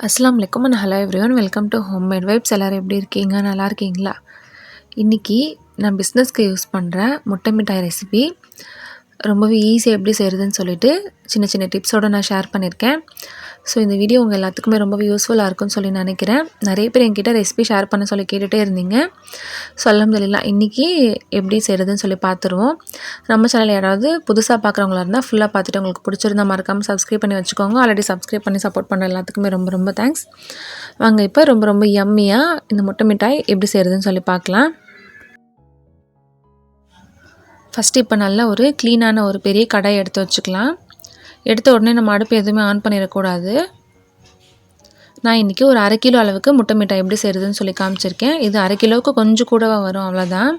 அஸ்லாம் வலைக்கம் and hello everyone welcome to home made vibes. எல்லோரும் எப்படி இருக்கீங்க? நல்லா இருக்கீங்களா? இன்றைக்கி நான் பிஸ்னஸ்க்கு யூஸ் பண்ணுற முட்டை மிட்டாய் ரெசிபி. ரொம்பவே ஈஸியாக எப்படி செய்கிறதுன்னு சொல்லிட்டு சின்ன சின்ன டிப்ஸோடு நான் ஷேர் பண்ணியிருக்கேன். ஸோ இந்த வீடியோ உங்கள் எல்லாத்துக்குமே ரொம்பவே யூஸ்ஃபுல்லாக இருக்கும்னு சொல்லி நினைக்கிறேன். நிறைய பேர் என்கிட்ட ரெசிபி ஷேர் பண்ண சொல்லி கேட்டுகிட்டே இருந்தீங்க. ஸோ அலமதுல்லா இன்றைக்கி எப்படி செய்கிறதுன்னு சொல்லி பார்த்துருவோம் நம்ம சேனல் யாராவது புதுசாக பார்க்குறவங்களா இருந்தால் ஃபுல்லாக பார்த்துட்டு உங்களுக்கு பிடிச்சிருந்தா மறக்காமல் சப்ஸ்கிரைப் பண்ணி வச்சுக்கோங்க. ஆல்ரெடி சப்ஸ்கிரைப் பண்ணி சப்போர்ட் பண்ணுற எல்லாத்துக்குமே ரொம்ப ரொம்ப தேங்க்ஸ் வாங்க இப்போ ரொம்ப ரொம்ப யம்மியாக இந்த முட்டை மிட்டாய் எப்படி செய்கிறதுன்னு சொல்லி பார்க்கலாம் ஃபஸ்ட்டு இப்போ நல்லா ஒரு க்ளீனான ஒரு பெரிய கடாய் எடுத்து வச்சுக்கலாம். எடுத்த உடனே நம்ம அடுப்பு எதுவுமே ஆன் பண்ணிடக்கூடாது. நான் இன்றைக்கி ஒரு அரை கிலோ அளவுக்கு முட்டை மிட்டாய் எப்படி செய்கிறதுன்னு சொல்லி காமிச்சிருக்கேன். இது அரை கிலோவுக்கு கொஞ்சம் கூடவாக வரும் அவ்வளோதான்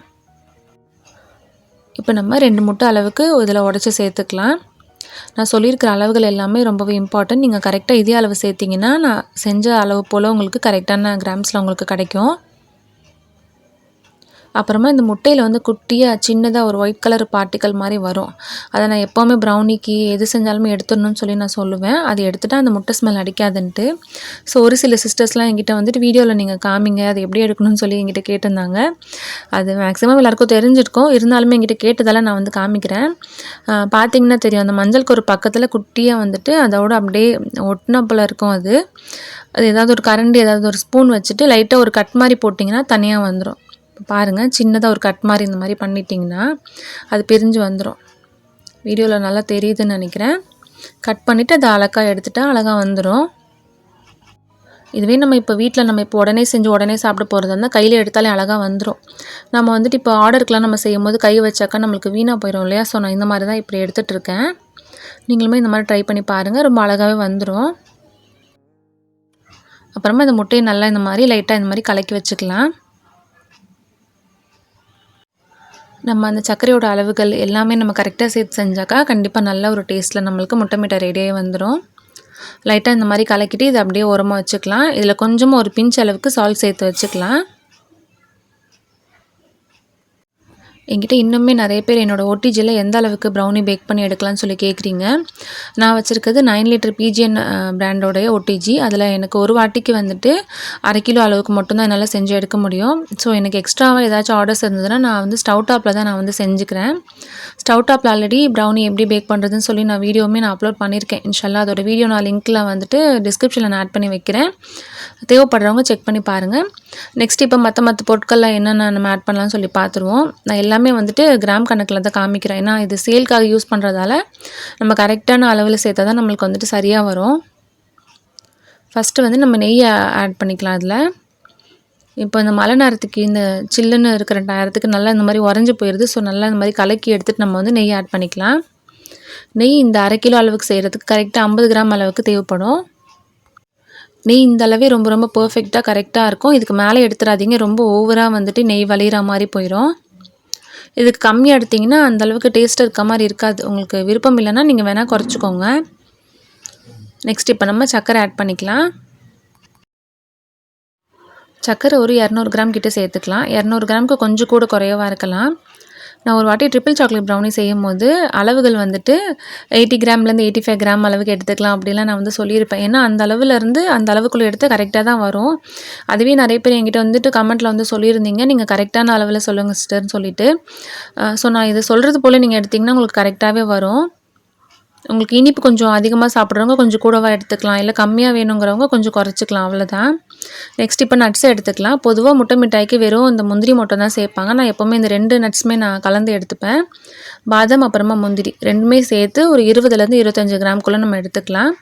இப்போ நம்ம ரெண்டு முட்டை அளவுக்கு இதில் உடச்சி சேர்த்துக்கலாம். நான் சொல்லியிருக்கிற அளவுகள் எல்லாமே ரொம்பவே இம்பார்ட்டன்ட் நீங்கள் கரெக்டாக இதே அளவு சேர்த்திங்கன்னா நான் செஞ்ச அளவு போல் உங்களுக்கு கரெக்டான கிராம்ஸில் உங்களுக்கு கிடைக்கும். அப்புறமா இந்த முட்டையில் வந்து குட்டியாக சின்னதாக ஒரு ஒயிட் கலர் பார்ட்டிக்கல் மாதிரி வரும். அதை நான் எப்போவுமே ப்ரௌனிக்கு எது செஞ்சாலுமே எடுத்துடணும்னு சொல்லி நான் சொல்லுவேன். அது எடுத்துகிட்டா அந்த முட்டை ஸ்மெல் அடிக்காதுன்ட்டு. ஸோ ஒரு சில சிஸ்டர்ஸ்லாம் என்கிட்ட வந்துட்டு வீடியோவில் நீங்கள் காமிங்க அது எப்படி எடுக்கணும்னு சொல்லி என்கிட்ட கேட்டிருந்தாங்க. அது மேக்ஸிமம் எல்லாருக்கும் தெரிஞ்சிருக்கும். இருந்தாலுமே என்கிட்ட கேட்டதால் நான் வந்து காமிக்கிறேன். பார்த்தீங்கன்னா தெரியும் அந்த மஞ்சளுக்கு ஒரு பக்கத்தில் குட்டியாக வந்துட்டு அதோட அப்படியே ஒட்டினப்பில் இருக்கும் அது. அது ஏதாவது ஒரு கரண்டி ஏதாவது ஒரு ஸ்பூன் வச்சுட்டு லைட்டாக ஒரு கட் மாதிரி போட்டிங்கன்னா தனியாக வந்துடும் பாருங்கள் சின்னதாக ஒரு கட் மாதிரி இந்த மாதிரி பண்ணிட்டிங்கன்னா அது பிரிஞ்சு வந்துடும் வீடியோவில் நல்லா தெரியுதுன்னு நினைக்கிறேன். கட் பண்ணிவிட்டு அதை அழகாக எடுத்துகிட்டா அழகாக வந்துடும் இதுவே நம்ம இப்போ வீட்டில் நம்ம இப்போ உடனே செஞ்சு உடனே சாப்பிட போகிறதா இருந்தால் கையில் எடுத்தாலே அழகாக வந்துடும் நம்ம வந்துட்டு இப்போ ஆர்டருக்கெலாம் நம்ம செய்யும் போது கை வச்சாக்கா நம்மளுக்கு வீணாக போயிடும் இல்லையா? ஸோ நான் இந்த மாதிரி தான் இப்படி எடுத்துகிட்டு இருக்கேன். நீங்களுமே இந்த மாதிரி ட்ரை பண்ணி பாருங்கள் ரொம்ப அழகாகவே வந்துடும் அப்புறமா இந்த முட்டையை நல்லா இந்த மாதிரி லைட்டாக இந்த மாதிரி கலக்கி வச்சுக்கலாம். நம்ம அந்த சர்க்கரையோட அளவுகள் எல்லாமே நம்ம கரெக்டாக சேர்த்து செஞ்சாக்கா கண்டிப்பாக நல்ல ஒரு டேஸ்ட்டில் நம்மளுக்கு முட்டை மீட்டை ரெடியாகி வந்துடும் லைட்டாக இந்த மாதிரி கலக்கிட்டு இதை அப்படியே உரமாக வச்சுக்கலாம். இதில் கொஞ்சமாக ஒரு பிஞ்ச் அளவுக்கு சால்ட் சேர்த்து வச்சுக்கலாம். என்கிட்ட இன்னுமே நிறைய பேர் என்னோடய ஓடிஜியில் எந்த அளவுக்கு ப்ரௌனி பேக் பண்ணி எடுக்கலாம்னு சொல்லி கேட்குறீங்க நான் வச்சுருக்கிறது நைன் லிட்டர் பிஜிஎன் பிராண்டோடைய ஓடிஜி அதில் எனக்கு ஒரு வாட்டிக்கு வந்துட்டு அரை கிலோ அளவுக்கு மட்டும்தான் என்னால் செஞ்சு எடுக்க முடியும். ஸோ எனக்கு எக்ஸ்ட்ராவாக ஏதாச்சும் ஆர்டர்ஸ் இருந்ததுன்னா நான் வந்து ஸ்டவ் டாப்பில் தான் நான் வந்து செஞ்சுக்கிறேன். ஸ்டவ் டாப்பில் ஆல்ரெடி ப்ரௌனி எப்படி பேக் பண்ணுறதுன்னு சொல்லி நான் வீடியோவுமே நான் அப்லோட் பண்ணியிருக்கேன். இன்ஷால்லா அதோட வீடியோ நான் லிங்க்கில் வந்துட்டு டிஸ்கிரிப்ஷனில் நான் ஆட் பண்ணி வைக்கிறேன். தேவைப்படுறவங்க செக் பண்ணி பாருங்கள் நெக்ஸ்ட் இப்போ மற்ற மற்ற பொருட்கள்லாம் என்னென்ன நம்ம ஆட் பண்ணலாம்னு சொல்லி பார்த்துருவோம் நான் எல்லாமே வந்துட்டு கிராம் கணக்கில் தான் காமிக்கிறேன். ஏன்னா இது சேல்க்காக யூஸ் பண்ணுறதால நம்ம கரெக்டான அளவில் சேர்த்தா தான் நம்மளுக்கு வந்துட்டு சரியாக வரும். ஃபஸ்ட்டு வந்து நம்ம நெய்யை ஆட் பண்ணிக்கலாம் அதில். இப்போ இந்த மழை நேரத்துக்கு இந்த சில்லுன்னு இருக்கிற நேரத்துக்கு நல்லா இந்த மாதிரி உறைஞ்சி போயிடுது ஸோ நல்லா இந்த மாதிரி கலக்கி எடுத்துகிட்டு நம்ம வந்து நெய் ஆட் பண்ணிக்கலாம். நெய் இந்த அரை கிலோ அளவுக்கு செய்கிறதுக்கு கரெக்டாக ஐம்பது கிராம் அளவுக்கு தேவைப்படும். நெய் இந்த அளவே ரொம்ப ரொம்ப பர்ஃபெக்டாக கரெக்டாக இருக்கும். இதுக்கு மேலே எடுத்துடாதீங்க. ரொம்ப ஓவராக வந்துட்டு நெய் வலிகிற மாதிரி போயிடும் இதுக்கு கம்மியாக எடுத்திங்கன்னா அந்தளவுக்கு டேஸ்ட் இருக்க மாதிரி இருக்காது. உங்களுக்கு விருப்பம் இல்லைன்னா நீங்கள் வேணால் குறைச்சிக்கோங்க. நெக்ஸ்ட் இப்போ நம்ம சர்க்கரை ஆட் பண்ணிக்கலாம். சர்க்கரை ஒரு இரநூறு கிராம் கிட்டே சேர்த்துக்கலாம். இரநூறு கிராமுக்கு கொஞ்சம் கூட குறையவாக இருக்கலாம். நான் ஒரு வாட்டி ட்ரிப்பிள் சாக்லேட் ப்ரௌனி செய்யும் போது அளவுகள் வந்துட்டு எயிட்டி கிராம்லேருந்து எயிட்டி ஃபைவ் கிராம் அளவுக்கு எடுத்துக்கலாம் அப்படிலாம் நான் வந்து சொல்லியிருப்பேன். ஏன்னா அந்த அளவுலேருந்து அந்த அளவுக்குள்ளே எடுத்து கரெக்டாக தான் வரும். அதுவே நிறைய பேர் என்கிட்ட வந்துட்டு கமெண்ட்டில் வந்து சொல்லியிருந்தீங்க. நீங்கள் கரெக்டான அளவில் சொல்லுங்கள் சிஸ்டர்னு சொல்லிட்டு. ஸோ நான் இதை சொல்கிறது போல் நீங்கள் எடுத்திங்கன்னா உங்களுக்கு கரெக்டாகவே வரும். உங்களுக்கு இனிப்பு கொஞ்சம் அதிகமாக சாப்பிட்றவங்க கொஞ்சம் கூடவாக எடுத்துக்கலாம். இல்லை கம்மியாக வேணுங்கிறவங்க கொஞ்சம் குறைச்சிக்கலாம். அவ்வளோதான் நெக்ஸ்ட் இப்போ நட்ஸ் எடுத்துக்கலாம். பொதுவாக முட்டை மிட்டாய்க்கு வெறும் இந்த முந்திரி மட்டும் தான் சேர்ப்பாங்க. நான் எப்போவுமே இந்த ரெண்டு நட்ஸுமே நான் கலந்து எடுத்துப்பேன். பாதம் அப்புறமா முந்திரி. ரெண்டுமே சேர்த்து ஒரு இருபதுலேருந்து இருபத்தஞ்சி கிராம்குள்ளே நம்ம எடுத்துக்கலாம்.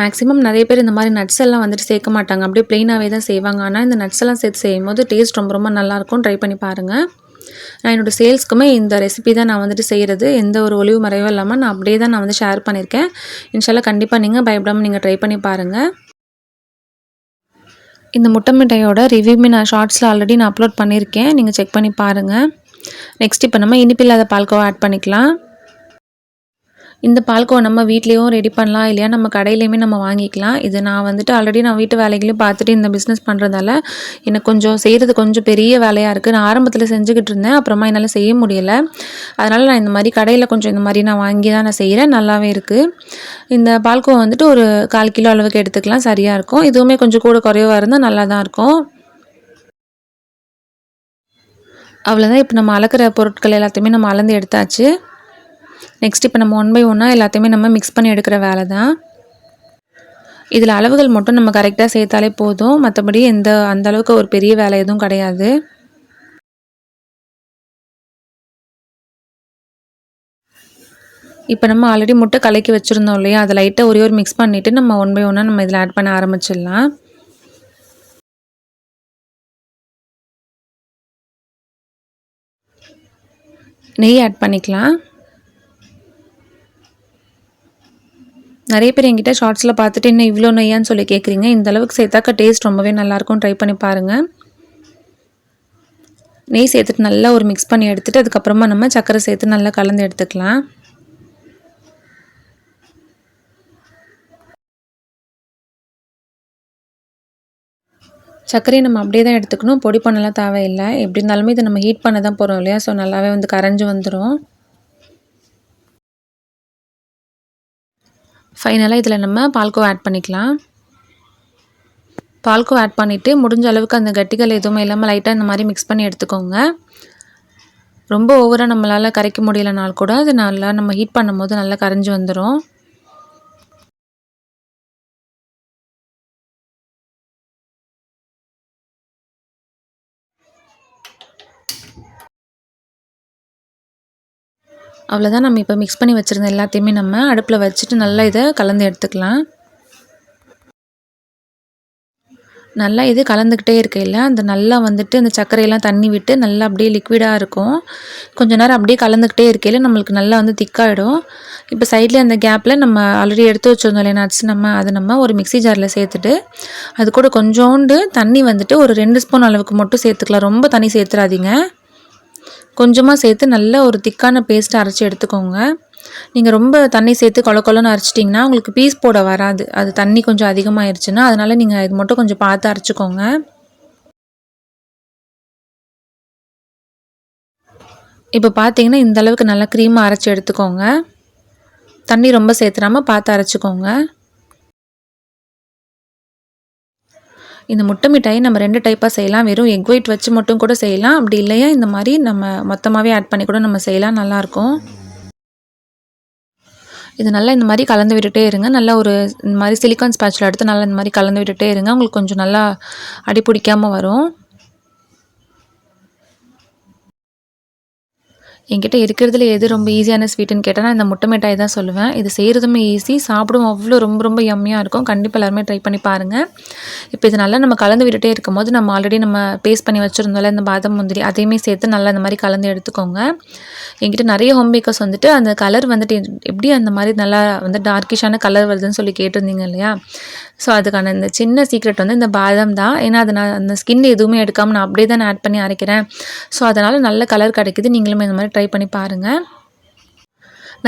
மேக்ஸிமம் நிறைய பேர் இந்த மாதிரி நட்ஸ் எல்லாம் வந்துட்டு சேர்க்க மாட்டாங்க. அப்படியே ப்ளெயினாகவே தான் செய்வாங்க. ஆனால் இந்த நட்ஸ் எல்லாம் சேர்த்து செய்யும் போது டேஸ்ட் ரொம்ப ரொம்ப நல்லாயிருக்கும் ட்ரை பண்ணி பாருங்கள் நான் என்னோடய சேல்ஸ்க்குமே இந்த ரெசிபி தான் நான் வந்துட்டு செய்கிறது எந்த ஒரு ஒளிவு மறைவும் இல்லாமல் நான் அப்படியே தான் நான் வந்து ஷேர் பண்ணியிருக்கேன். இன்ஷால்லாம் கண்டிப்பாக நீங்கள் பயப்படாமல் நீங்கள் ட்ரை பண்ணி பாருங்கள் இந்த முட்டை மிட்டாயோட ரிவ்யூமே நான் ஷார்ட்ஸில் ஆல்ரெடி நான் அப்லோட் பண்ணியிருக்கேன். நீங்கள் செக் பண்ணி பாருங்கள் நெக்ஸ்ட் இப்போ நம்ம இனிப்பில்லாத பால்கோவா ஆட் பண்ணிக்கலாம். இந்த பால்கோவா நம்ம வீட்லேயும் ரெடி பண்ணலாம். இல்லையா நம்ம கடையிலையுமே நம்ம வாங்கிக்கலாம். இது நான் வந்துட்டு ஆல்ரெடி நான் வீட்டு வேலைகளையும் பார்த்துட்டு இந்த பிஸ்னஸ் பண்ணுறதால எனக்கு கொஞ்சம் செய்கிறது கொஞ்சம் பெரிய வேலையாக இருக்குது நான் ஆரம்பத்தில் செஞ்சுக்கிட்டு இருந்தேன். அப்புறமா என்னால் செய்ய முடியலை. அதனால் நான் இந்த மாதிரி கடையில் கொஞ்சம் இந்த மாதிரி நான் வாங்கி தான் நான் செய்கிறேன் நல்லாவே இருக்குது இந்த பால்கோவா வந்துட்டு ஒரு கால் கிலோ அளவுக்கு எடுத்துக்கலாம். சரியாக இருக்கும். இதுவுமே கொஞ்சம் கூட குறைவாக இருந்தால் நல்லா தான் இருக்கும். அவ்வளோதான் இப்போ நம்ம அளக்கிற பொருட்கள் எல்லாத்தையுமே நம்ம அளந்து எடுத்தாச்சு. நெக்ஸ்ட் இப்போ நம்ம ஒன் பை ஒன்னாக எல்லாத்தையுமே நம்ம மிக்ஸ் பண்ணி எடுக்கிற வேலை தான் இதில் அளவுகள் மட்டும் நம்ம கரெக்டாக சேர்த்தாலே போதும். மற்றபடி எந்த அந்த அளவுக்கு ஒரு பெரிய வேலை எதுவும் கிடையாது. இப்போ நம்ம ஆல்ரெடி முட்டை கலக்கி வச்சுருந்தோம் இல்லையா? அதை லைட்டாக ஒரே ஒரு மிக்ஸ் பண்ணிவிட்டு நம்ம ஒன் பை ஒன்னாக நம்ம இதில் ஆட் பண்ண ஆரம்பிச்சிடலாம். நெய் ஆட் பண்ணிக்கலாம். நிறைய பேர் என்கிட்ட ஷார்ட்ஸில் பார்த்துட்டு இன்னும் இவ்வளோ நெய்யான்னு சொல்லி கேட்குறீங்க இந்த அளவுக்கு சேர்த்தாக்க டேஸ்ட் ரொம்பவே நல்லாயிருக்கும் ட்ரை பண்ணி பாருங்கள் நெய் சேர்த்துட்டு நல்லா ஒரு மிக்ஸ் பண்ணி எடுத்துகிட்டு அதுக்கப்புறமா நம்ம சர்க்கரை சேர்த்து நல்லா கலந்து எடுத்துக்கலாம். சர்க்கரையை நம்ம அப்படியே தான் எடுத்துக்கணும். பொடி பண்ணலாம் தேவையில்லை. எப்படி இருந்தாலுமே இதை நம்ம ஹீட் பண்ண தான் போகிறோம் இல்லையா? ஸோ நல்லாவே வந்து கரைஞ்சி வந்துடும் ஃபைனலாக இதில் நம்ம பால்கோ ஆட் பண்ணிக்கலாம். பால்கோ ஆட் பண்ணிவிட்டு முடிஞ்ச அளவுக்கு அந்த கட்டிகள் எதுவுமே இல்லாமல் லைட்டாக இந்த மாதிரி மிக்ஸ் பண்ணி எடுத்துக்கோங்க. ரொம்ப ஓவராக நம்மளால் கரைக்க முடியலனால் கூட அது நல்லா நம்ம ஹீட் பண்ணும்போது நல்லா கரைஞ்சி வந்துடும் அவ்வளோதான் நம்ம இப்போ மிக்ஸ் பண்ணி வச்சுருந்த எல்லாத்தையுமே நம்ம அடுப்பில் வச்சுட்டு நல்லா இதை கலந்து எடுத்துக்கலாம். நல்லா இது கலந்துக்கிட்டே இருக்கையில் அந்த நல்லா வந்துட்டு அந்த சர்க்கரையெல்லாம் தண்ணி விட்டு நல்லா அப்படியே லிக்விடாக இருக்கும். கொஞ்ச நேரம் அப்படியே கலந்துக்கிட்டே இருக்கையில் நம்மளுக்கு நல்லா வந்து திக்காகிடும் இப்போ சைடில் அந்த கேப்பில் நம்ம ஆல்ரெடி எடுத்து வச்சுருந்தோம் இல்லையா நட்ஸ் நம்ம அதை நம்ம ஒரு மிக்சி ஜாரில் சேர்த்துட்டு அது கூட கொஞ்சோண்டு தண்ணி வந்துட்டு ஒரு ரெண்டு ஸ்பூன் அளவுக்கு மட்டும் சேர்த்துக்கலாம். ரொம்ப தண்ணி சேர்த்துறாதீங்க. கொஞ்சமாக சேர்த்து நல்ல ஒரு திக்கான பேஸ்ட்டை அரைச்சி எடுத்துக்கோங்க. நீங்கள் ரொம்ப தண்ணி சேர்த்து கொல கொலன்னு அரைச்சிட்டிங்கன்னா உங்களுக்கு பீஸ் போட வராது. அது தண்ணி கொஞ்சம் அதிகமாகிருச்சுன்னா அதனால் நீங்கள் இது மட்டும் கொஞ்சம் பார்த்து அரைச்சிக்கோங்க. இப்போ பார்த்தீங்கன்னா இந்த அளவுக்கு நல்லா க்ரீமாக அரைச்சி எடுத்துக்கோங்க. தண்ணி ரொம்ப சேர்த்துறாமல் பார்த்து அரைச்சிக்கோங்க. இந்த முட்டை மிட்டாயை நம்ம ரெண்டு டைப்பாக செய்யலாம். வெறும் எக் ஒயிட் வச்சு மட்டும் கூட செய்யலாம். அப்படி இல்லையா? இந்த மாதிரி நம்ம மொத்தமாகவே ஆட் பண்ணி கூட நம்ம செய்யலாம். நல்லாயிருக்கும் இது நல்லா இந்த மாதிரி கலந்து விட்டுட்டே இருங்க. நல்லா ஒரு இந்த மாதிரி சிலிக்கான் ஸ்பேச்சில் எடுத்து நல்லா இந்த மாதிரி கலந்து விட்டுட்டே இருங்க. உங்களுக்கு கொஞ்சம் நல்லா அடி பிடிக்காமல் வரும். என்கிட்ட இருக்கிறதுல எது ரொம்ப ஈஸியான ஸ்வீட்டுன்னு கேட்டால் நான் இந்த முட்டை மிட்டாய் தான் சொல்லுவேன். இது செய்கிறதுமே ஈஸி சாப்பிடும் அவ்வளோ ரொம்ப ரொம்ப எம்மியாக இருக்கும். கண்டிப்பாக எல்லாருமே ட்ரை பண்ணி பாருங்கள் இப்போ இது நல்லா நம்ம கலந்து விட்டுட்டே இருக்கும் போது நம்ம ஆல்ரெடி நம்ம பேஸ்ட் பண்ணி வச்சுருந்தோம்ல இந்த பாதம் முந்திரி அதையுமே சேர்த்து நல்லா இந்த மாதிரி கலந்து எடுத்துக்கோங்க. என்கிட்ட நிறைய ஹோம் பேக்கர்ஸ் வந்துட்டு அந்த கலர் வந்துட்டு எப்படி அந்த மாதிரி நல்லா வந்து டார்க்கிஷான கலர் வருதுன்னு சொல்லி கேட்டிருந்தீங்க இல்லையா? ஸோ அதுக்கான இந்த சின்ன சீக்ரெட் வந்து இந்த பாதம் தான். ஏன்னா அதை நான் அந்த ஸ்கின் எதுவுமே எடுக்காமல் நான் அப்படியே தான் ஆட் பண்ணி அரைக்கிறேன். ஸோ அதனால் நல்ல கலர் கிடைக்குது. நீங்களுமே இந்த மாதிரி ட்ரை பண்ணி பாருங்கள்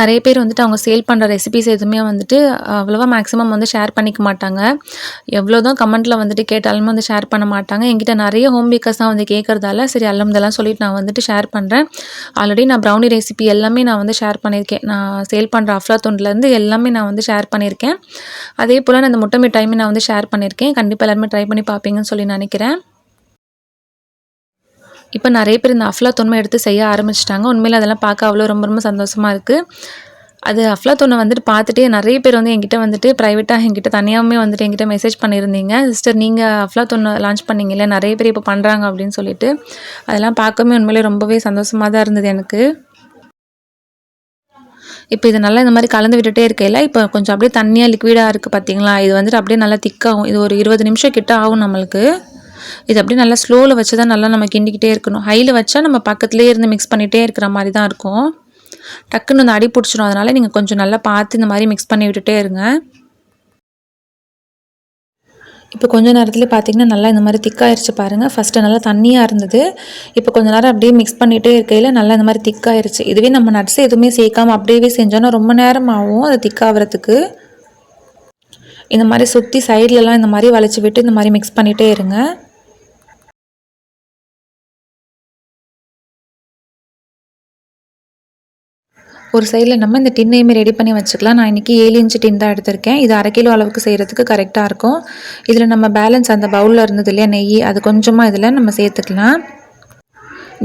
நிறைய பேர் வந்துட்டு அவங்க சேல் பண்ணுற ரெசிபிஸ் எதுவுமே வந்துட்டு அவ்வளோவா மேக்ஸிமம் வந்து ஷேர் பண்ணிக்க மாட்டாங்க. எவ்வளோ தான் கமெண்ட்டில் வந்துட்டு கேட்டாலுமே வந்து ஷேர் பண்ண மாட்டாங்க. என்கிட்ட நிறைய ஹோம் பேக்கர்ஸ் தான் வந்து கேட்குறதால சரி அல்லம்தெல்லாம் சொல்லிட்டு நான் வந்துட்டு ஷேர் பண்ணுறேன் ஆல்ரெடி நான் ப்ரௌனி ரெசிபி எல்லாமே நான் வந்து ஷேர் பண்ணியிருக்கேன். நான் சேல் பண்ணுற அஃப்லா தொண்டுலேருந்து எல்லாமே நான் வந்து ஷேர் பண்ணியிருக்கேன். அதே போல் நான் இந்த முட்டை மிட்டாயுமே நான் வந்து ஷேர் பண்ணியிருக்கேன். கண்டிப்பாக எல்லாருமே ட்ரை பண்ணி பார்ப்பீங்கன்னு சொல்லி நினைக்கிறேன். இப்போ நிறைய பேர் இந்த அஃப்லாத்தோன்மை எடுத்து செய்ய ஆரம்பிச்சிட்டாங்க. உண்மையில் அதெல்லாம் பார்க்க அவ்வளோ ரொம்ப ரொம்ப சந்தோஷமாக இருக்குது அது அஃப்லாத்தோனை வந்துட்டு பார்த்துட்டு நிறைய பேர் வந்து என்கிட்ட வந்துட்டு ப்ரைவேட்டாக என்கிட்ட தனியாகவுமே வந்துட்டு என்கிட்ட மெசேஜ் பண்ணியிருந்தீங்க. சிஸ்டர் நீங்கள் அஃப்லாத்தோனை லான்ச் பண்ணீங்கல்ல நிறைய பேர் இப்போ பண்ணுறாங்க அப்படின்னு சொல்லிட்டு. அதெல்லாம் பார்க்கவே உண்மையிலே ரொம்பவே சந்தோஷமாக தான் இருந்தது எனக்கு. இப்போ இது நல்லா இந்த மாதிரி கலந்து விட்டுட்டே இருக்கையில் இப்போ கொஞ்சம் அப்படியே தண்ணியாக லிக்விடாக இருக்குது பார்த்தீங்களா இது வந்துட்டு அப்படியே நல்லா திக்காகும் இது ஒரு இருபது நிமிஷம் கிட்ட ஆகும் நம்மளுக்கு. இது அப்படியே நல்லா ஸ்லோவில் வச்சு தான் நல்லா நம்ம கிண்டிக்கிட்டே இருக்கணும். ஹையில் வச்சா நம்ம பக்கத்துலேயே இருந்து மிக்ஸ் பண்ணிகிட்டே இருக்கிற மாதிரி தான் இருக்கும். டக்குன்னு வந்து அடி பிடிச்சிடும் அதனால் நீங்கள் கொஞ்சம் நல்லா பார்த்து இந்த மாதிரி மிக்ஸ் பண்ணி விட்டுட்டே இருங்க. இப்போ கொஞ்ச நேரத்தில் பார்த்தீங்கன்னா நல்லா இந்த மாதிரி திக்காயிருச்சு பாருங்கள் ஃபஸ்ட்டு நல்லா தண்ணியாக இருந்தது. இப்போ கொஞ்ச நேரம் அப்படியே மிக்ஸ் பண்ணிகிட்டே இருக்கையில் நல்லா இந்த மாதிரி திக்காயிருச்சு இதுவே நம்ம நட்ஸ் எதுவுமே சேர்க்காம அப்படியே செஞ்சோன்னா ரொம்ப நேரம் ஆகும் அது திக்காகிறதுக்கு இந்த மாதிரி சுற்றி சைட்லலாம் இந்த மாதிரி வளைச்சி விட்டு இந்த மாதிரி மிக்ஸ் பண்ணிகிட்டே இருங்க. ஒரு சைடில் நம்ம இந்த டின்னையுமே ரெடி பண்ணி வச்சுக்கலாம். நான் இன்றைக்கி ஏழு இன்ச்சு டின் தான் எடுத்திருக்கேன். இது அரை கிலோ அளவுக்கு செய்கிறதுக்கு கரெக்டாக இருக்கும். இதில் நம்ம பேலன்ஸ் அந்த பவுலில் இருந்தது இல்லையா நெய் அது கொஞ்சமாக இதில் நம்ம சேர்த்துக்கலாம்.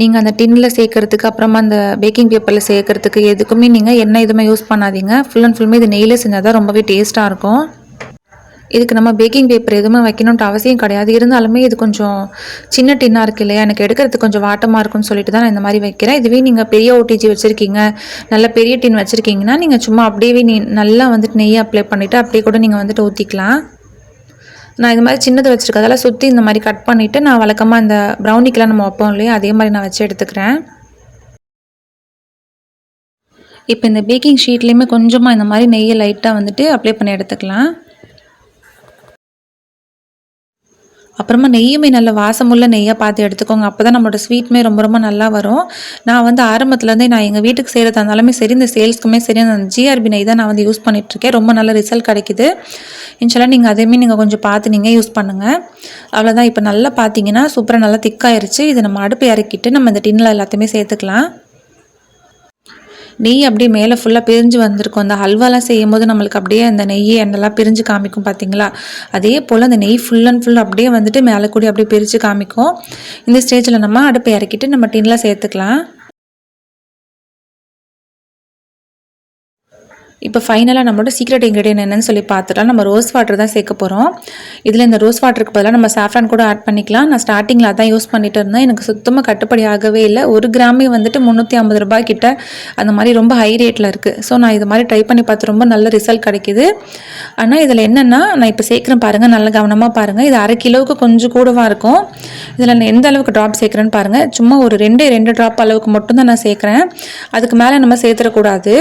நீங்கள் அந்த டின்னில் சேர்க்கறதுக்கு அப்புறமா அந்த பேக்கிங் பேப்பரில் சேர்க்கறதுக்கு எதுக்குமே நீங்கள் எண்ணெய் எதுவுமே யூஸ் பண்ணாதீங்க. ஃபுல் அண்ட் ஃபுல்லுமே இது நெய்யில் செஞ்சால் தான் ரொம்பவே டேஸ்ட்டாக இருக்கும். இதுக்கு நம்ம பேக்கிங் பேப்பர் எதுவுமே வைக்கணுன்ட்டு அவசியம் கிடையாது. இருந்தாலுமே இது கொஞ்சம் சின்ன டின்னாக இருக்குது இல்லையா? எனக்கு எடுக்கிறதுக்கு கொஞ்சம் வாட்டமாக இருக்கும்னு சொல்லிட்டு தான் நான் இந்த மாதிரி வைக்கிறேன். இதுவே நீங்கள் பெரிய ஓடிஜி வச்சுருக்கீங்க நல்ல பெரிய டின் வச்சுருக்கீங்கன்னா நீங்கள் சும்மா அப்படியே நீ நல்லா வந்துட்டு நெய் அப்ளை பண்ணிவிட்டு அப்படியே கூட நீங்கள் வந்துட்டு ஊற்றிக்கலாம் நான் இது மாதிரி சின்னது வச்சுருக்கதால சுற்றி இந்த மாதிரி கட் பண்ணிவிட்டு நான் வழக்கமாக இந்த ப்ரௌனிக்கெலாம் நம்ம வைப்போம் இல்லையா? அதே மாதிரி நான் வச்சு எடுத்துக்கிறேன். இப்போ இந்த பேக்கிங் ஷீட்லேயுமே கொஞ்சமாக இந்த மாதிரி நெய்யை லைட்டாக வந்துட்டு அப்ளை பண்ணி எடுத்துக்கலாம். அப்புறமா நெய்யுமே நல்ல வாசமுள்ள நெய்யாக பார்த்து எடுத்துக்கோங்க. அப்போ தான் நம்மளோட ஸ்வீட்டுமே ரொம்ப ரொம்ப நல்லா வரும். நான் வந்து ஆரம்பத்துலேருந்தே நான் எங்கள் வீட்டுக்கு செய்கிறதா இருந்தாலுமே சரி இந்த சேல்ஸ்க்குமே சரி அந்த ஜிஆர்பி நெய் தான் நான் வந்து யூஸ் பண்ணிகிட்ருக்கேன் ரொம்ப நல்ல ரிசல்ட் கிடைக்குது. இன்ஷால்லாம் நீங்கள் அதேமே நீங்கள் கொஞ்சம் பார்த்து நீங்கள் யூஸ் பண்ணுங்கள் அவ்வளோதான் இப்போ நல்லா பார்த்தீங்கன்னா சூப்பராக நல்லா திக்காயிருச்சு இது நம்ம அடுப்பு இறக்கிட்டு நம்ம இந்த டின்னில் எல்லாத்தையுமே சேர்த்துக்கலாம். நெய் அப்படியே மேலே ஃபுல்லாக பிரிஞ்சு வந்திருக்கும். அந்த ஹல்வாலாம் செய்யும் போது நம்மளுக்கு அப்படியே அந்த நெய் எண்ணெல்லாம் பிரிஞ்சு காமிக்கும் பார்த்தீங்களா அதே போல் அந்த நெய் ஃபுல் அண்ட் ஃபுல் அப்படியே வந்துட்டு மேலே கூடி அப்படியே பிரித்து காமிக்கும். இந்த ஸ்டேஜில் நம்ம அடுப்பை இறக்கிட்டு நம்ம டின்னில் சேர்த்துக்கலாம். இப்போ ஃபைனலாக நம்மளோட சீக்ரெட் இன்க்ரீடியன் என்னன்னு சொல்லி பார்த்துட்டோம் நம்ம ரோஸ் வாட்டர் தான் சேர்க்க போகிறோம் இதில் இந்த ரோஸ் வாட்டருக்கு பதிலாக நம்ம சாஃப்ரான் கூட ஆட் பண்ணிக்கலாம். நான் ஸ்டார்டிங்கில் அதான் யூஸ் பண்ணிட்டு இருந்தேன். எனக்கு சுத்தமாக கட்டுப்படி ஆகவே இல்லை. ஒரு கிராமே வந்துட்டு முந்நூற்றி ஐம்பது ரூபாய் கிட்ட அந்த மாதிரி ரொம்ப ஹை ரேட்டில் இருக்குது ஸோ நான் இது மாதிரி ட்ரை பண்ணி பார்த்து ரொம்ப நல்ல ரிசல்ட் கிடைக்கிது. ஆனால் இதில் என்னென்னா நான் இப்போ சேர்க்குறேன் பாருங்கள் நல்ல கவனமாக பாருங்கள் இது அரை கிலோவுக்கு கொஞ்சம் கூடவாக இருக்கும். இதில் நான் எந்த அளவுக்கு ட்ராப் சேர்க்குறேன்னு பாருங்கள் சும்மா ஒரு ரெண்டு ரெண்டு ட்ராப் அளவுக்கு மட்டும்தான் நான் சேர்க்குறேன். அதுக்கு மேலே நம்ம சேர்த்துடக்கூடாது.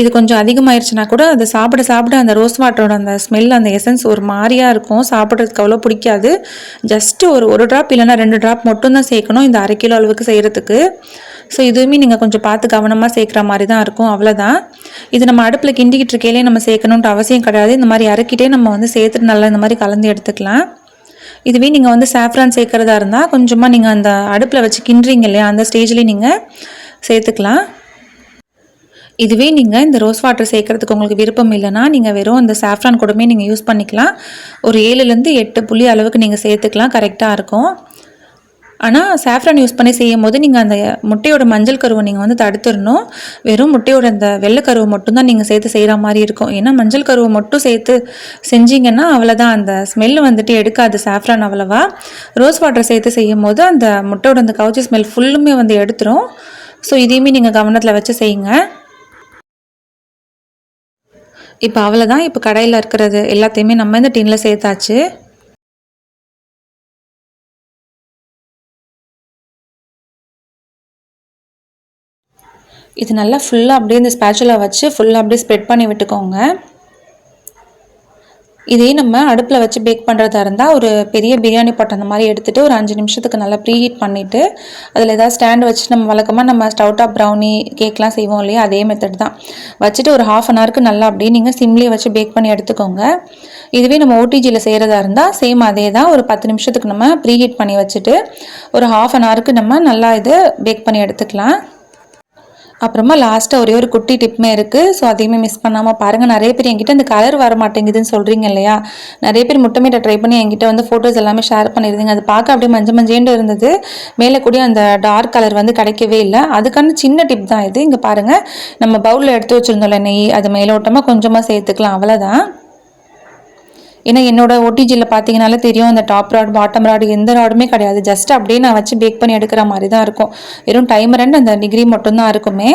இது கொஞ்சம் அதிகமாயிருச்சுன்னா கூட அதை சாப்பிட சாப்பிட அந்த ரோஸ் வாட்டரோட அந்த ஸ்மெல் அந்த எசன்ஸ் ஒரு மாதிரியாக இருக்கும். சாப்பிட்றதுக்கு அவ்வளோ பிடிக்காது. ஜஸ்ட்டு ஒரு ஒரு ட்ராப் இல்லைனா ரெண்டு ட்ராப் மட்டும்தான் சேர்க்கணும் இந்த அரை கிலோ அளவுக்கு செய்கிறதுக்கு ஸோ இதுவுமே நீங்கள் கொஞ்சம் பார்த்து கவனமாக சேர்க்குற மாதிரி தான் இருக்கும். அவ்வளோதான் இது நம்ம அடுப்பில் கிண்டிக்கிட்டு இருக்கையிலே நம்ம சேர்க்கணுன்ட்டு அவசியம் கிடையாது. இந்த மாதிரி அரைக்கிட்டே நம்ம வந்து சேர்த்துட்டு நல்லா இந்த மாதிரி கலந்து எடுத்துக்கலாம். இதுவே நீங்கள் வந்து சாஃப்ரான் சேர்க்குறதா இருந்தால் கொஞ்சமாக நீங்கள் அந்த அடுப்பில் வச்சு கிண்டுறீங்க இல்லையா அந்த ஸ்டேஜ்லேயே நீங்கள் சேர்த்துக்கலாம். இதுவே நீங்கள் இந்த ரோஸ் வாட்டர் சேர்க்குறதுக்கு உங்களுக்கு விருப்பம் இல்லைன்னா நீங்கள் வெறும் அந்த சாஃப்ரான் கூடமே நீங்கள் யூஸ் பண்ணிக்கலாம். ஒரு ஏழுலேருந்து எட்டு புள்ளி அளவுக்கு நீங்கள் சேர்த்துக்கலாம். கரெக்டாக இருக்கும். ஆனால் சாஃப்ரான் யூஸ் பண்ணி செய்யும் போது நீங்கள் அந்த முட்டையோட மஞ்சள் கருவை நீங்கள் வந்து தடுத்துடணும். வெறும் முட்டையோட அந்த வெள்ளை கருவை மட்டும்தான் நீங்கள் சேர்த்து செய்கிற மாதிரி இருக்கும். ஏன்னா மஞ்சள் கருவை மட்டும் சேர்த்து செஞ்சீங்கன்னா அவ்வளோதான் அந்த ஸ்மெல் வந்துட்டு எடுக்காது சாஃப்ரான் அவ்வளோவா. ரோஸ் வாட்டர் சேர்த்து செய்யும் போது அந்த முட்டையோட அந்த கவுச்சி ஸ்மெல் ஃபுல்லுமே வந்து எடுத்துரும். ஸோ இதையுமே நீங்கள் கவனத்தில் வச்சு செய்யுங்க. இப்போ அவ்வளோதான் இப்போ கடையில் இருக்கிறது. எல்லாத்தையுமே நம்ம இந்த டின்னில் சேர்த்தாச்சு. இது நல்லா ஃபுல்லாக அப்படியே இந்த ஸ்பேச்சுலாக வச்சு ஃபுல்லாக அப்படியே ஸ்ப்ரெட் பண்ணி விட்டுக்கோங்க. இதே நம்ம அடுப்பில் வச்சு பேக் பண்ணுறதா இருந்தால் ஒரு பெரிய பிரியாணி பாட் அந்த மாதிரி எடுத்துகிட்டு ஒரு அஞ்சு நிமிஷத்துக்கு நல்லா ப்ரீ ஹீட் பண்ணிவிட்டு அதில் ஏதாவது ஸ்டாண்ட் வச்சு நம்ம வழக்கமாக நம்ம ஸ்டவ் டாப் ப்ரௌனி கேக்லாம் செய்வோம் இல்லையா அதே மெத்தட் தான். வச்சுட்டு ஒரு ஹாஃப் அன் ஹவருக்கு நல்லா அப்படியே நீங்கள் சிம்லேயே வச்சு பேக் பண்ணி எடுத்துக்கோங்க. இதுவே நம்ம ஓடிஜியில் செய்கிறதா இருந்தால் சேம் அதே தான். ஒரு பத்து நிமிஷத்துக்கு நம்ம ப்ரீ ஹீட் பண்ணி வச்சுட்டு ஒரு ஹாஃப் அன் ஹவருக்கு நம்ம நல்லா இது பேக் பண்ணி எடுத்துக்கலாம். அப்புறமா லாஸ்ட்டாக ஒரே ஒரு குட்டி டிப்மே இருக்குது ஸோ அதையுமே மிஸ் பண்ணாமல் பாருங்கள் நிறைய பேர் என்கிட்ட இந்த கலர் வர மாட்டேங்குதுன்னு சொல்கிறீங்க இல்லையா? நிறைய பேர் முட்டைமீட்டை ட்ரை பண்ணி என்கிட்ட வந்து ஃபோட்டோஸ் எல்லாமே ஷேர் பண்ணியிருந்தீங்க அது பார்க்க அப்படியே மஞ்சள் மஞ்சேண்டு இருந்தது. மேலே கூட அந்த டார்க் கலர் வந்து கிடைக்கவே இல்லை. அதுக்கான சின்ன டிப் தான் இது. இங்கே பாருங்கள் நம்ம பவுலில் எடுத்து வச்சுருந்தோம்ல நெய் அது மேலோட்டமாக கொஞ்சமாக சேர்த்துக்கலாம். அவ்வளோதான் ஏன்னா என்னோட ஓடிஜியில் பார்த்தீங்கனாலே தெரியும் அந்த டாப் ராட் பாட்டம் ராடு எந்த ராடுமே கிடையாது. ஜஸ்ட் அப்படியே நான் வச்சு பேக் பண்ணி எடுக்கிற மாதிரி தான் இருக்கும். வெறும் டைமர் அண்ட் அந்த டிகிரி மட்டும்தான் இருக்குமே.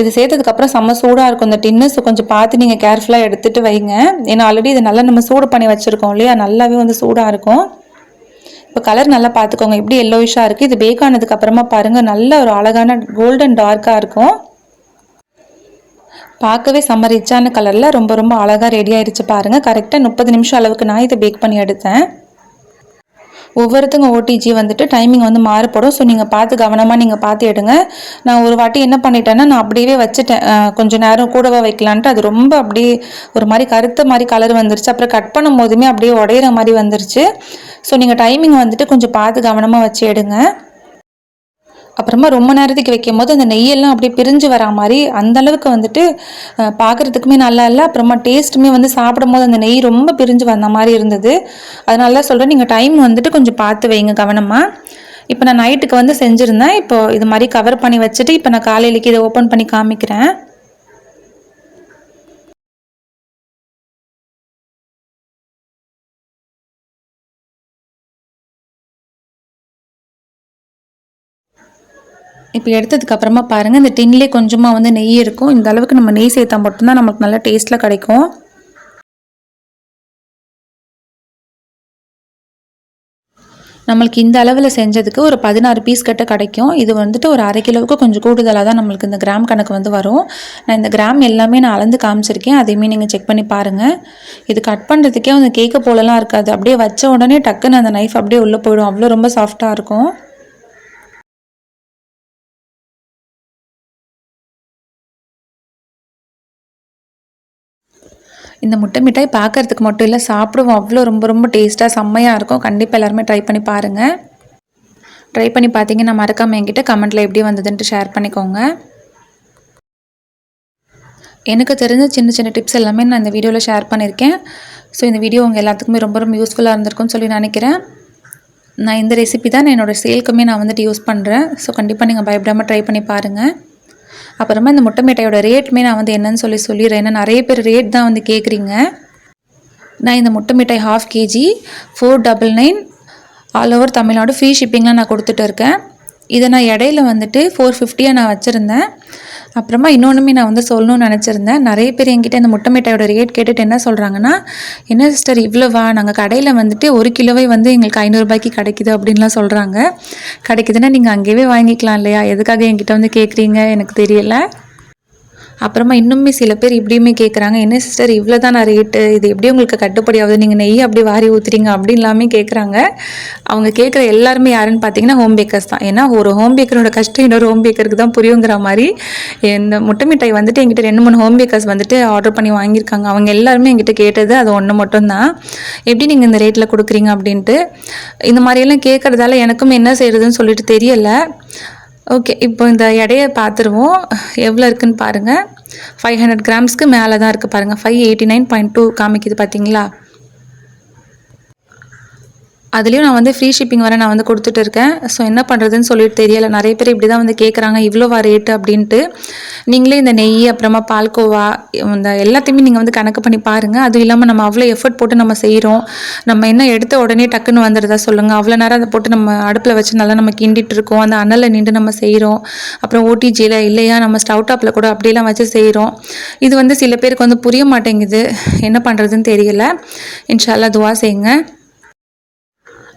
இது சேர்த்ததுக்கப்புறம் செம்ம சூடாக இருக்கும். இந்த டின்னு ஸோ கொஞ்சம் பார்த்து நீங்கள் கேர்ஃபுல்லாக எடுத்துகிட்டு வைங்க. ஏன்னா ஆல்ரெடி இது நல்லா நம்ம சூடு பண்ணி வச்சுருக்கோம் இல்லையா? நல்லாவே வந்து சூடாக இருக்கும். இப்போ கலர் நல்லா பார்த்துக்கோங்க எப்படி எல்லோயிஷாக இருக்குது இது பேக் ஆனதுக்கப்புறமா பாருங்கள் நல்ல ஒரு அழகான கோல்டன் டார்க்காக இருக்கும். பார்க்கவே செம்ம ரிச்சான கலரில் ரொம்ப ரொம்ப அழகாக ரெடி ஆயிடுச்சு பாருங்கள் கரெக்டாக முப்பது நிமிஷம் அளவுக்கு நான் இதை பேக் பண்ணி எடுத்தேன். ஒவ்வொருத்தங்க ஓடிஜி வந்துட்டு டைமிங் வந்து மாறுபடும். ஸோ நீங்கள் பார்த்து கவனமாக நீங்கள் பார்த்து எடுங்க. நான் ஒரு வாட்டி என்ன பண்ணிட்டேன்னா நான் அப்படியே வச்சுட்டேன். கொஞ்சம் நேரம் கூடவே வைக்கலான்ட்டு அது ரொம்ப அப்படியே ஒரு மாதிரி கருத்த மாதிரி கலர் வந்துருச்சு. அப்புறம் கட் பண்ணும் போதுமே அப்படியே உடையிற மாதிரி வந்துருச்சு. ஸோ நீங்கள் டைமிங் வந்துட்டு கொஞ்சம் பார்த்து கவனமாக வச்சு எடுங்க. அப்புறமா ரொம்ப நேரத்துக்கு வைக்கும் போது அந்த நெய்யெல்லாம் அப்படியே பிரிஞ்சு வரா மாதிரி அந்த அளவுக்கு வந்துட்டு பார்க்குறதுக்குமே பார்க்கறதுக்குமே நல்லா இல்லை. அப்புறமா டேஸ்ட்டுமே வந்து சாப்பிடும் போது அந்த நெய் ரொம்ப பிரிஞ்சு வந்த மாதிரி இருந்தது. அதனால தான் சொல்கிறேன் நீங்கள் டைம் வந்துட்டு கொஞ்சம் பார்த்து வைங்க கவனமாக இப்போ நான் நைட்டுக்கு வந்து செஞ்சுருந்தேன். இப்போ இது மாதிரி கவர் பண்ணி வச்சுட்டு இப்போ நான் காலையிலக்கு இதை ஓப்பன் பண்ணி காமிக்கிறேன். இப்போ எடுத்ததுக்கு அப்புறமா பாருங்கள் இந்த டின்லேயே கொஞ்சமாக வந்து நெய் இருக்கும். இந்த அளவுக்கு நம்ம நெய் சேர்த்தா மட்டும்தான் நமக்கு நல்ல டேஸ்ட்டில் கிடைக்கும். நம்மளுக்கு இந்த அளவில் செஞ்சதுக்கு ஒரு பதினாறு பீஸ் கிட்ட கிடைக்கும். இது வந்துட்டு ஒரு அரை கிலோவுக்கு கொஞ்சம் கூடுதலாக தான் நம்மளுக்கு இந்த கிராம் கணக்கு வந்து வரும். நான் இந்த கிராம் எல்லாமே நான் அளந்து காமிச்சிருக்கேன். அதையுமே நீங்கள் செக் பண்ணி பாருங்கள் இது கட் பண்ணுறதுக்கே வந்து கேக்கை போலலாம் இருக்காது. அப்படியே வச்ச உடனே டக்குன்னு அந்த நைஃப் அப்படியே உள்ளே போயிடும். அவ்வளோ ரொம்ப சாஃப்டாக இருக்கும். இந்த முட்டை மிட்டாய் பார்க்கறதுக்கு மட்டும் இல்லை சாப்பிடுவோம். அவ்வளோ ரொம்ப ரொம்ப டேஸ்ட்டாக செம்மையாக இருக்கும். கண்டிப்பாக எல்லாருமே ட்ரை பண்ணி பாருங்கள் ட்ரை பண்ணி பார்த்தீங்கன்னா மறக்காமல் என்கிட்ட கமெண்ட்டில் எப்படி வந்ததுன்ட்டு ஷேர் பண்ணிக்கோங்க. எனக்கு தெரிஞ்ச சின்ன சின்ன டிப்ஸ் எல்லாமே நான் இந்த வீடியோவில் ஷேர் பண்ணியிருக்கேன் ஸோ இந்த வீடியோ உங்கள் எல்லாத்துக்குமே ரொம்ப ரொம்ப யூஸ்ஃபுல்லாக இருந்திருக்கும்னு சொல்லி நினைக்கிறேன். நான் இந்த ரெசிபி தான் நான் என்னோடய சேல்க்குமே நான் வந்துட்டு யூஸ் பண்ணுறேன் ஸோ கண்டிப்பாக நீங்கள் பயப்படாமல் ட்ரை பண்ணி பாருங்கள் அப்புறமா இந்த முட்டை மிட்டாயோட ரேட்டுமே நான் வந்து என்னன்னு சொல்லி சொல்லிடுறேன். ஏன்னா நிறைய பேர் ரேட் தான் வந்து கேட்குறீங்க நான் இந்த முட்டை மிட்டாய் half KG four double nine all over Tamil Nadu free ஷிப்பிங்லாம் நான் கொடுத்துட்டு இருக்கேன். இதை நான் இடையில வந்துட்டு ஃபோர் ஃபிஃப்டியாக நான் வச்சுருந்தேன். அப்புறமா இன்னொன்றுமே நான் வந்து சொல்லணும்னு நினச்சிருந்தேன். நிறைய பேர் என்கிட்ட இந்த முட்டை மிட்டாயோட ரேட் கேட்டுட்டு என்ன சொல்கிறாங்கன்னா என்ன சிஸ்டர் இவ்வளோவா? நாங்கள் கடையில் வந்துட்டு ஒரு கிலோவே வந்து எங்களுக்கு ஐநூறுரூபாய்க்கு கிடைக்குது அப்படின்லாம் சொல்கிறாங்க கிடைக்குதுன்னா நீங்கள் அங்கேயே வாங்கிக்கலாம் இல்லையா? எதுக்காக என்கிட்ட வந்து கேட்குறீங்க எனக்கு தெரியல. அப்புறமா இன்னுமே சில பேர் இப்படியுமே கேட்குறாங்க என்ன சிஸ்டர் இவ்வளோ தான் ரேட்டு இது எப்படி உங்களுக்கு கட்டுப்படி ஆகுது? நீங்கள் நெய் அப்படி வாரி ஊற்றுறீங்க அப்படின்லாமே கேட்குறாங்க அவங்க கேட்குற எல்லாருமே யாருன்னு பார்த்தீங்கன்னா ஹோம் பேக்கர்ஸ் தான். ஏன்னா ஒரு ஹோம் பேக்கரோட கஷ்டம் இன்னொரு ஹோம் பேக்கருக்கு தான் புரியுங்கிற மாதிரி இந்த முட்டை மிட்டாய் வந்துட்டு எங்கிட்ட ரெண்டு மூணு ஹோம் பேக்கர்ஸ் வந்துட்டு ஆர்டர் பண்ணி வாங்கியிருக்காங்க. அவங்க எல்லாருமே எங்கிட்ட கேட்டது அது ஒன்று மட்டும்தான் எப்படி நீங்கள் இந்த ரேட்டில் கொடுக்குறீங்க அப்படின்ட்டு. இந்த மாதிரியெல்லாம் கேட்குறதால எனக்கும் என்ன செய்கிறதுன்னு சொல்லிட்டு தெரியலை. ஓகே இப்போ இந்த எடையை பார்த்துருவோம். எவ்வளோ இருக்குன்னு பாருங்கள் ஃபைவ் ஹண்ட்ரட் கிராம்ஸ்க்கு மேலே தான் இருக்குது பாருங்கள் five eighty nine point two காமிக்குது பார்த்தீங்களா அதுலேயும் நான் வந்து ஃப்ரீ ஷிப்பிங் வர நான் வந்து கொடுத்துட்டு இருக்கேன். ஸோ என்ன பண்ணுறதுன்னு சொல்லிட்டு தெரியலை. நிறைய பேர் இப்படி தான் வந்து கேட்குறாங்க இவ்வளோவா ரேட்டு அப்படின்ட்டு. நீங்களே இந்த நெய் அப்புறமா பால்கோவா இந்த எல்லாத்தையுமே நீங்கள் வந்து கணக்கு பண்ணி பாருங்கள் அதுவும் இல்லாமல் நம்ம அவ்வளோ எஃபர்ட் போட்டு நம்ம செய்கிறோம் நம்ம என்ன எடுத்த உடனே டக்குன்னு வந்துடுதா சொல்லுங்கள் அவ்வளோ நேரம் அதை போட்டு நம்ம அடுப்பில் வச்சு நல்லா நம்ம கிண்டிட்டு இருக்கோம். அந்த அனலில் நின்று நம்ம செய்கிறோம் அப்புறம் ஓடிஜியில் இல்லையா நம்ம ஸ்டவ் டாப்பில் கூட அப்படிலாம் வச்சு செய்கிறோம் இது வந்து சில பேருக்கு வந்து புரிய மாட்டேங்குது. என்ன பண்ணுறதுன்னு தெரியல. இன்ஷால்லா துவா செய்யுங்க.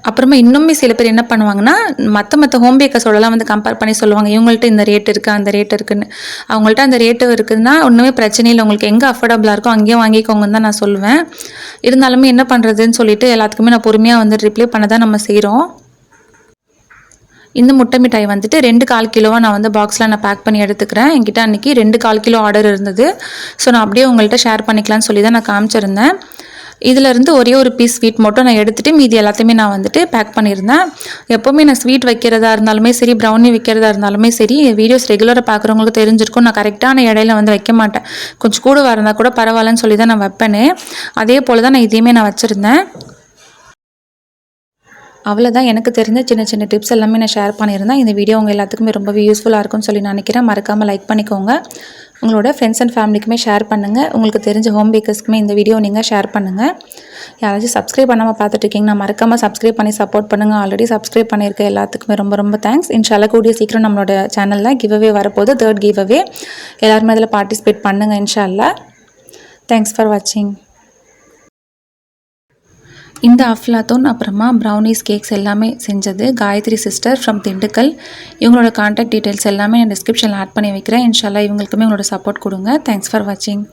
அப்புறமா இன்னுமே சில பேர் என்ன பண்ணுவாங்கன்னா மற்ற மற்ற ஹோம் பேக்கர்ஸோடலாம் வந்து கம்பேர் பண்ணி சொல்லுவாங்க இவங்கள்ட்ட இந்த ரேட் இருக்குது அந்த ரேட் இருக்குன்னு. அவங்கள்ட்ட அந்த ரேட்டு இருக்குதுன்னா ஒன்றுமே பிரச்சனை இல்லை. உங்களுக்கு எங்கே அஃபோர்டபுளாக இருக்கோ அங்கேயே வாங்கிக்கோங்கன்னு தான் நான் சொல்லுவேன். இருந்தாலுமே என்ன பண்ணுறதுன்னு சொல்லிட்டு எல்லாத்துக்குமே நான் பொறுமையாக வந்து ரிப்ளை பண்ண தான் நம்ம செய்கிறோம் இந்த முட்டை மிட்டாய் வந்துட்டு ரெண்டு கால் கிலோவாக நான் வந்து பாக்ஸில் நான் பேக் பண்ணி எடுத்துக்கிறேன். என்கிட்ட அன்றைக்கி ரெண்டு கால் கிலோ ஆர்டர் இருந்தது. ஸோ நான் அப்படியே உங்கள்கிட்ட ஷேர் பண்ணிக்கலாம்னு சொல்லி தான் நான் காமிச்சிருந்தேன். இதிலேருந்து ஒரே ஒரு பீஸ் ஸ்வீட் மட்டும் நான் எடுத்துகிட்டு மீதி எல்லாத்தையுமே நான் வந்துட்டு பேக் பண்ணியிருந்தேன். எப்போவுமே நான் ஸ்வீட் வைக்கிறதா இருந்தாலுமே சரி ப்ரௌனி வைக்கிறதா இருந்தாலுமே சரி வீடியோஸ் ரெகுலராக பார்க்குறவங்களுக்கு தெரிஞ்சிருக்கும். நான் கரெக்டான இடையில வந்து வைக்க மாட்டேன். கொஞ்சம் கூட வரந்தால் கூட பரவாயில்லன்னு சொல்லி தான் நான் வைப்பேனே. அதே போல் தான் நான் இதையுமே நான் வச்சுருந்தேன். அவ்வளோதான் எனக்கு தெரிஞ்ச சின்ன சின்ன டிப்ஸ் எல்லாமே நான் ஷேர் பண்ணியிருந்தேன். இந்த வீடியோ உங்கள் எல்லாத்துக்குமே ரொம்பவே யூஸ்ஃபுல்லாக இருக்கும்னு சொல்லி நினைக்கிறேன். மறக்காமல் லைக் பண்ணிக்கோங்க. உங்களோட ஃப்ரெண்ட்ஸ் அண்ட் ஃபேமிலிக்குமே ஷேர் பண்ணுங்கள் உங்களுக்கு தெரிஞ்ச ஹோம் பேக்கர்ஸ்க்குமே இந்த வீடியோ நீங்கள் ஷேர் பண்ணுங்கள் யாராச்சும் சப்ஸ்கிரைப் பண்ணாமல் பார்த்துட்டுருக்கீங்கன்னா மறக்காமல் சப்ஸ்கிரைப் பண்ணி சப்போர்ட் பண்ணுங்கள் ஆல்ரெடி சப்ஸ்கிரைப் பண்ணியிருக்க எல்லாத்துக்குமே ரொம்ப ரொம்ப தேங்க்ஸ் இன்ஷால்லா கூடிய சீக்கிரம் நம்மளோட சேனலில் கிவ்அவே வரப்போகுது. தேர்ட் கிவ்அவே எல்லாருமே அதில் பார்ட்டிசிபேட் பண்ணுங்கள் இன்ஷால்லா. தேங்க்ஸ் ஃபார் வாட்சிங் இந்த அஃப்லாத்தோன் அப்புறமா ப்ரௌனிஸ் கேக்ஸ் எல்லாமே செஞ்சது. Gayathri sister from Dindigul. இவங்களோட காண்டாக்ட் டீட்டெயில்ஸ் எல்லாமே நான் டிஸ்கிரிப்ஷனில் ஆட் பண்ணி வைக்கிறேன். இன்ஷால்லா இவங்களுக்குமே உங்களோட சப்போர்ட் கொடுங்க. தேங்க்ஸ் ஃபார் வாட்சிங்